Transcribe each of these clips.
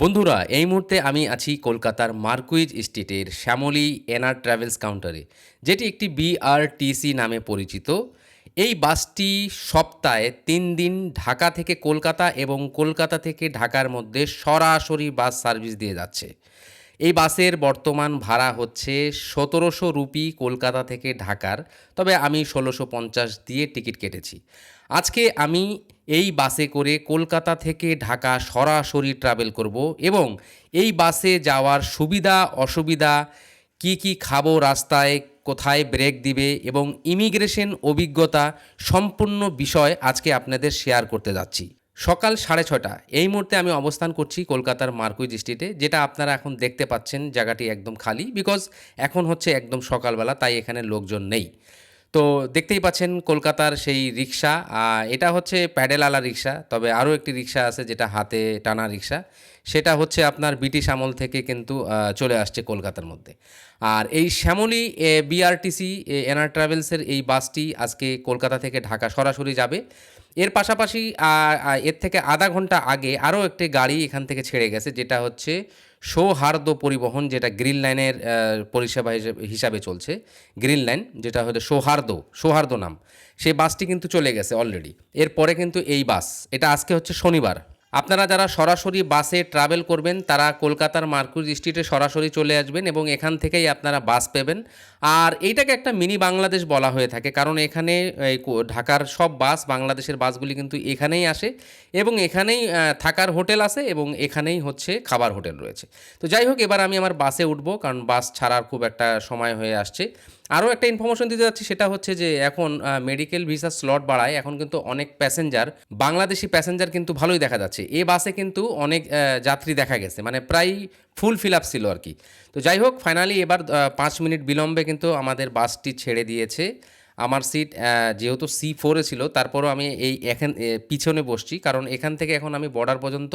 বন্ধুরা, এই মুহূর্তে আমি আছি কলকাতার মার্কুইজ স্ট্রিটের শ্যামলী এনআর ট্রাভেলস কাউন্টারে, যেটি একটি বিআরটিসি নামে পরিচিত। এই বাসটি সপ্তাহে তিন দিন ঢাকা থেকে কলকাতা এবং কলকাতা থেকে ঢাকার মধ্যে সরাসরি বাস সার্ভিস দিয়ে যাচ্ছে। এই বাসের বর্তমান ভাড়া হচ্ছে সতেরোশো রুপি কলকাতা থেকে ঢাকার, তবে আমি ষোলোশো পঞ্চাশ দিয়ে টিকিট কেটেছি। আজকে আমি এই বাসে করে কলকাতা থেকে ঢাকা সরাসরি ট্রাভেল করব এবং এই বাসে যাওয়ার সুবিধা, অসুবিধা, কি কি খাব, রাস্তায় কোথায় ব্রেক দিবে এবং ইমিগ্রেশন অভিজ্ঞতা সম্পূর্ণ বিষয় আজকে আপনাদের শেয়ার করতে যাচ্ছি। সকাল সাড়ে ছটা এই মুহূর্তে আমি অবস্থান করছি কলকাতার মার্কুইজ স্ট্রিটে যেটা আপনারা এখন দেখতে পাচ্ছেন জায়গাটি একদম খালি বিকজ এখন হচ্ছে একদম সকালবেলা, তাই এখানে লোকজন নেই। তো দেখতেই পাচ্ছেন কলকাতার সেই রিক্সা এটা হচ্ছে প্যাডেলওয়ালা রিক্সা, তবে আরও একটি রিক্সা আছে যেটা হাতে টানা রিক্সা, সেটা হচ্ছে আপনার ব্রিটিশ আমল থেকে কিন্তু চলে আসছে কলকাতার মধ্যে। আর এই শ্যামলী বিআরটিসি এনআর ট্রাভেলসের এই বাসটি আজকে কলকাতা থেকে ঢাকা সরাসরি যাবে। এর পাশাপাশি এর থেকে আধা ঘণ্টা আগে আরও একটি গাড়ি এখান থেকে ছেড়ে গেছে, যেটা হচ্ছে সৌহার্দ পরিবহন, যেটা গ্রিন লাইনের পরিষেবা হিসেবে- হিসাবে চলছে। গ্রিন লাইন, যেটা হয়তো সৌহার্দ সৌহার্দ নাম। সেই বাসটি কিন্তু চলে গেছে অলরেডি এরপরে কিন্তু এই বাস, এটা আজকে হচ্ছে শনিবার। আপনারা যারা সরাসরি বাসে ট্রাভেল করবেন, তারা কলকাতার মার্কুজ স্ট্রিটে সরাসরি চলে আসবেন এবং এখান থেকেই আপনারা বাস পাবেন। আর এইটাকে একটা মিনি বাংলাদেশ বলা হয়ে থাকে, কারণ এখানে ঢাকার সব বাস, বাংলাদেশের বাসগুলি কিন্তু এখানেই আসে এবং এখানেই থাকার হোটেল আছে এবং এখানেই হচ্ছে খাবার হোটেল রয়েছে। তো যাই হোক, এবার আমি আমার বাসে উঠবো, কারণ বাস ছাড়ার খুব একটা সময় হয়ে আসছে। আরও একটা ইনফরমেশন দিতে যাচ্ছি, সেটা হচ্ছে যে এখন মেডিকেল ভিসা স্লট বাড়ায়, এখন কিন্তু অনেক প্যাসেঞ্জার বাংলাদেশি প্যাসেঞ্জার কিন্তু ভালোই দেখা যাচ্ছে। এ বাসে কিন্তু অনেক যাত্রী দেখা গেছে মানে প্রায় ফুল ফিল আপ ছিল আর কি। তো যাই হোক ফাইনালি এবার পাঁচ মিনিট বিলম্বে কিন্তু আমাদের বাসটি ছেড়ে দিয়েছে। আমার সিট যেহেতু সি ফোরে ছিল, তারপরও আমি এই এখান পিছনে বসছি, কারণ এখান থেকে এখন আমি বর্ডার পর্যন্ত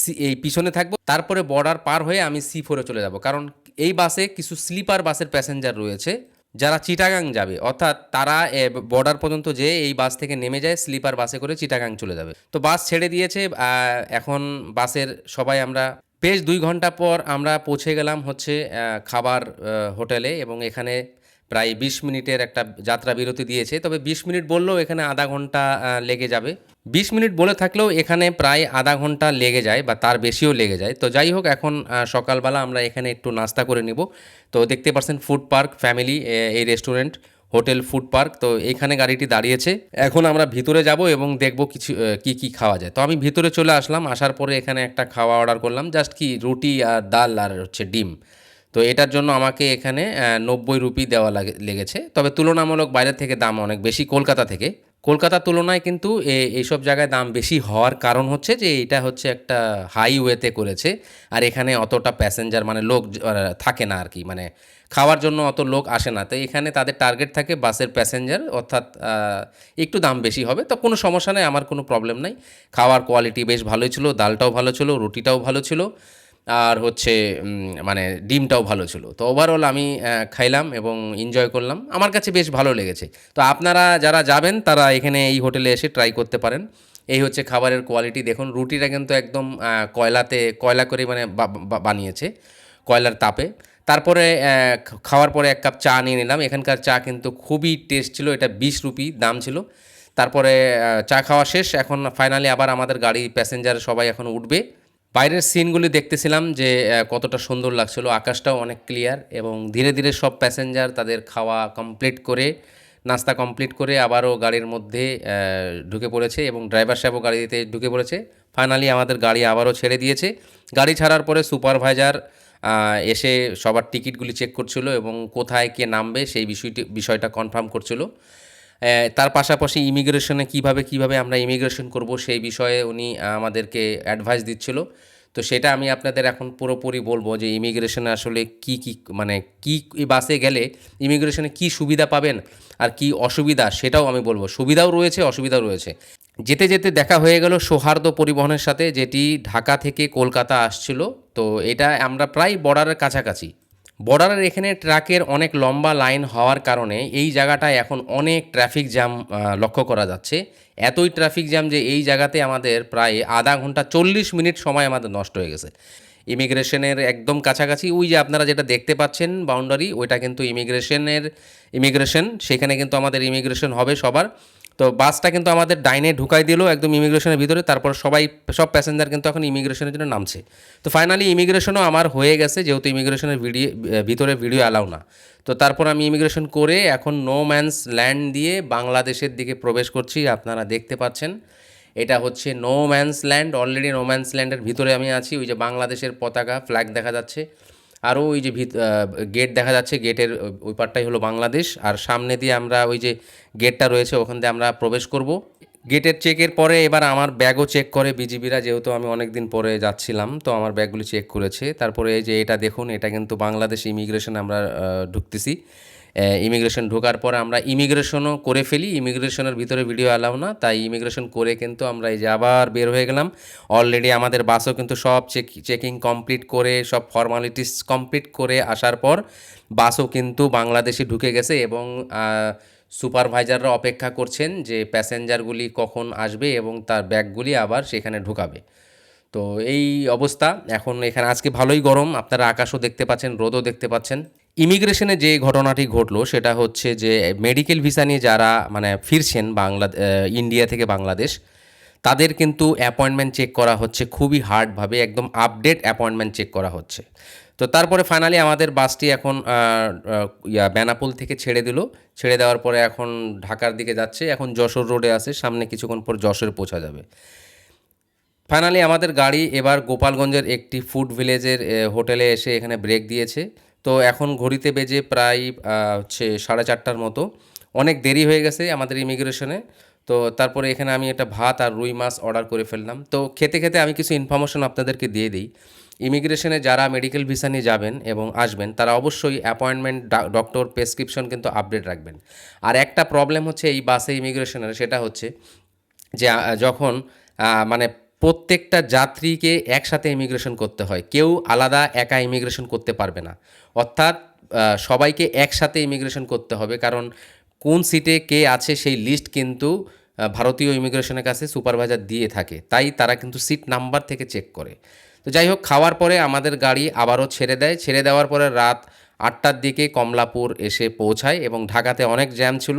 সি এই পিছনে থাকব। তারপরে বর্ডার পার হয়ে আমি সি ফোরে চলে যাব, কারণ এই বাসে কিছু স্লিপার বাসের প্যাসেঞ্জার রয়েছে। যারা চিটাগাং যাবে, অর্থাৎ তারা বর্ডার পর্যন্ত যেয়ে এই বাস থেকে নেমে যায় স্লিপার বাসে করে চিটাগাং চলে যাবে। তো বাস ছেড়ে দিয়েছে এখন বাসের সবাই আমরা, বেশ দুই ঘণ্টা পর আমরা পৌঁছে গেলাম হচ্ছে খাবার হোটেলে এবং এখানে প্রায় বিশ মিনিটের একটা যাত্রা বিরতি দিয়েছে। তবে বিশ মিনিট বললেও এখানে আধা ঘণ্টা লেগে যাবে। বিশ মিনিট বলে থাকলেও এখানে প্রায় আধা ঘণ্টা লেগে যায় বা তার বেশিও লেগে যায়। তো যাই হোক, এখন সকালবেলা আমরা এখানে একটু নাস্তা করে নিব। তো দেখতে পাচ্ছেন ফুড পার্ক, ফ্যামিলি এই রেস্টুরেন্ট, হোটেল, ফুড পার্ক। তো এইখানে গাড়িটি দাঁড়িয়েছে। এখন আমরা ভিতরে যাব এবং দেখব কিছু কি কি খাওয়া যায়। তো আমি ভিতরে চলে আসলাম, আসার পরে এখানে একটা খাওয়া অর্ডার করলাম। জাস্ট কি, রুটি আর ডাল আর হচ্ছে ডিম। তো এটার জন্য আমাকে এখানে নব্বই রুপি দেওয়া লাগে, লেগেছে। তবে তুলনামূলক বাইরে থেকে দাম অনেক বেশি, কলকাতা থেকে। কলকাতার তুলনায় কিন্তু এইসব জায়গায় দাম বেশি হওয়ার কারণ হচ্ছে যে এটা হচ্ছে একটা হাইওয়েতে করেছে আর এখানে অতটা প্যাসেঞ্জার মানে লোক থাকে না আর কি মানে খাওয়ার জন্য অত লোক আসে না। তো এখানে তাদের টার্গেট থাকে বাসের প্যাসেঞ্জার অর্থাৎ একটু দাম বেশি হবে। তো কোনো সমস্যা নেই, আমার কোনো প্রবলেম নাই। খাওয়ার কোয়ালিটি বেশ ভালোই ছিল, ডালটাও ভালো ছিল, রুটিটাও ভালো ছিল। আর হচ্ছে মানে ডিমটাও ভালো ছিল। তো ওভারঅল আমি খাইলাম এবং এনজয় করলাম। আমার কাছে বেশ ভালো লেগেছে। তো আপনারা যারা যাবেন, তারা এখানে এই হোটেলে এসে ট্রাই করতে পারেন। এই হচ্ছে খাবারের কোয়ালিটি দেখুন, রুটিটা কিন্তু একদম কয়লাতে, কয়লা করে মানে বানিয়েছে, কয়লার তাপে। তারপরে খাওয়ার পরে এক কাপ চা নিয়ে নিলাম। এখানকার চা কিন্তু খুবই টেস্ট ছিল। এটা বিশ রুপি দাম ছিল। তারপরে চা খাওয়া শেষ। এখন ফাইনালি আবার আমাদের গাড়ি প্যাসেঞ্জার সবাই এখন উঠবে। বাইরের সিনগুলি দেখতেছিলাম যে কতটা সুন্দর লাগছিল। আকাশটাও অনেক ক্লিয়ার এবং ধীরে ধীরে সব প্যাসেঞ্জার তাদের খাওয়া কমপ্লিট করে, নাস্তা কমপ্লিট করে আবারও গাড়ির মধ্যে ঢুকে পড়েছে এবং ড্রাইভার সাহেবও গাড়িতে ঢুকে পড়েছে। ফাইনালি আমাদের গাড়ি আবারও ছেড়ে দিয়েছে। গাড়ি ছাড়ার পরে সুপারভাইজার এসে সবার টিকিটগুলি চেক করছিল এবং কোথায় কে নামবে সেই বিষয়টি, বিষয়টা কনফার্ম করছিল। তার পাশাপাশি ইমিগ্রেশনে কীভাবে কীভাবে আমরা ইমিগ্রেশন করব সেই বিষয়ে উনি আমাদেরকে অ্যাডভাইস দিচ্ছিল। তো সেটা আমি আপনাদের এখন পুরোপুরি বলব যে ইমিগ্রেশনে আসলে কি কি মানে কি বাসে গেলে ইমিগ্রেশনে কি সুবিধা পাবেন আর কি অসুবিধা সেটাও আমি বলব। সুবিধাও রয়েছে, অসুবিধাও রয়েছে। যেতে যেতে দেখা হয়ে গেল সৌহার্দ্য পরিবহনের সাথে, যেটি ঢাকা থেকে কলকাতা আসছিল। তো এটা আমরা প্রায় বর্ডারের কাছাকাছি। বর্ডারের এখানে ট্রাকের অনেক লম্বা লাইন হওয়ার কারণে এই জায়গাটায় এখন অনেক ট্রাফিক জ্যাম লক্ষ্য করা যাচ্ছে। এতই ট্রাফিক জ্যাম যে এই জায়গাতে আমাদের প্রায় আধা ঘণ্টা চল্লিশ মিনিট সময় আমাদের নষ্ট হয়ে গেছে। ইমিগ্রেশনের একদম কাছাকাছি। ওই যে আপনারা যেটা দেখতে পাচ্ছেন বাউন্ডারি ওইটা কিন্তু ইমিগ্রেশনের, ইমিগ্রেশন। সেখানে কিন্তু আমাদের ইমিগ্রেশন হবে সবার। তো বাসটা কিন্তু আমাদের ডাইনে ঢুকাই দিল একদম ইমিগ্রেশনের ভিতরে। তারপর সবাই, সব প্যাসেঞ্জার কিন্তু এখন ইমিগ্রেশনের জন্য নামছে। তো ফাইনালি ইমিগ্রেশনও আমার হয়ে গেছে, যেহেতু ইমিগ্রেশনের ভিডিও, ভিতরে ভিডিও অ্যালাউ না। তো তারপর আমি ইমিগ্রেশন করে এখন নো ম্যানস ল্যান্ড দিয়ে বাংলাদেশের দিকে প্রবেশ করছি, আপনারা দেখতে পাচ্ছেন। এটা হচ্ছে no man's land already no man's ল্যান্ডের ভিতরে আমি আছি। ওই যে বাংলাদেশের পতাকা ফ্ল্যাগ দেখা যাচ্ছে। আরও ওই যে ভিত গেট দেখা যাচ্ছে গেটের ওই পারটাই হলো বাংলাদেশ। আর সামনে দিয়ে আমরা ওই যে গেটটা রয়েছে, ওখান দিয়ে আমরা প্রবেশ করব। গেটের চেকের পরে এবার আমার ব্যাগও চেক করে বিজিবিরা, যেহেতু আমি অনেক দিন পরে যাচ্ছিলাম, তো আমার ব্যাগগুলি চেক করেছে। তারপরে এই যে এটা দেখুন, এটা কিন্তু বাংলাদেশ ইমিগ্রেশন আমরা ঢুকতেছি। ইমিগ্রেশন ঢোকার পর আমরা ইমিগ্রেশনও করে ফেলি। ইমিগ্রেশনের ভিতরে ভিডিও অ্যালাউ না, তাই ইমিগ্রেশন করে কিন্তু আমরা এই যে আবার বের হয়ে গেলাম। অলরেডি আমাদের বাসও কিন্তু সব চেক চেকিং কমপ্লিট করে, সব ফর্মালিটিস কমপ্লিট করে আসার পর বাসও কিন্তু বাংলাদেশে ঢুকে গেছে এবং সুপারভাইজাররা অপেক্ষা করছেন যে প্যাসেঞ্জারগুলি কখন আসবে এবং তার ব্যাগগুলি আবার সেখানে ঢুকাবে। তো এই অবস্থা। এখন এখানে আজকে ভালোই গরম, আপনারা আকাশও দেখতে পাচ্ছেন, রোদও দেখতে পাচ্ছেন। ইমিগ্রেশনে যে ঘটনাটি ঘটলো, সেটা হচ্ছে যে মেডিকেল ভিসা নিয়ে যারা মানে ফিরছেন বাংলা ইন্ডিয়া থেকে বাংলাদেশ, তাদের কিন্তু অ্যাপয়েন্টমেন্ট চেক করা হচ্ছে খুবই হার্ডভাবে, একদম আপডেট অ্যাপয়েন্টমেন্ট চেক করা হচ্ছে। তো তারপরে ফাইনালি আমাদের বাসটি এখন বেনাপুল থেকে ছেড়ে দিল। ছেড়ে দেওয়ার পরে এখন ঢাকার দিকে যাচ্ছে, এখন যশোর রোডে আছে, সামনে কিছুক্ষণ পর যশোরে পৌঁছা যাবে। ফাইনালি আমাদের গাড়ি এবার গোপালগঞ্জের একটি ফুড ভিলেজের হোটেলে এসে এখানে ব্রেক দিয়েছে। তো এখন ঘড়িতে বেজে প্রায় হচ্ছে সাড়ে চারটার মতো। অনেক দেরি হয়ে গেছে আমাদের ইমিগ্রেশনে তো তারপরে এখানে আমি একটা ভাত আর রুই মাছ অর্ডার করে ফেললাম। তো খেতে খেতে আমি কিছু ইনফরমেশন আপনাদেরকে দিয়ে দিই। ইমিগ্রেশনে যারা মেডিকেল ভিসা নিয়ে যাবেন এবং আসবেন, তারা অবশ্যই অ্যাপয়েন্টমেন্ট ডক্টর প্রেসক্রিপশন কিন্তু আপডেট রাখবেন। আর একটা প্রবলেম হচ্ছে এই বাসে ইমিগ্রেশনের সেটা হচ্ছে যে যখন মানে প্রত্যেকটা যাত্রীকে একসাথে ইমিগ্রেশন করতে হয়। কেউ আলাদা একা ইমিগ্রেশন করতে পারবে না। অর্থাৎ সবাইকে একসাথে ইমিগ্রেশন করতে হবে, কারণ কোন সিটে কে আছে সেই লিস্ট কিন্তু ভারতীয় ইমিগ্রেশনের কাছে সুপারভাইজার দিয়ে থাকে। তাই তারা কিন্তু সিট নাম্বার থেকে চেক করে। তো যাই হোক, খাওয়ার পরে আমাদের গাড়ি আবারও ছেড়ে দেয়। ছেড়ে দেওয়ার পরে রাত আটটার দিকে কমলাপুর এসে পৌঁছায় এবং ঢাকাতে অনেক জ্যাম ছিল,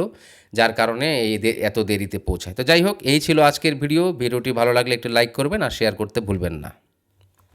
যার কারণে এই এত দেরিতে পৌঁছায়। তো যাই হোক, এই ছিল আজকের ভিডিও। ভিডিওটি ভালো লাগলে একটু লাইক করবেন আর শেয়ার করতে ভুলবেন না।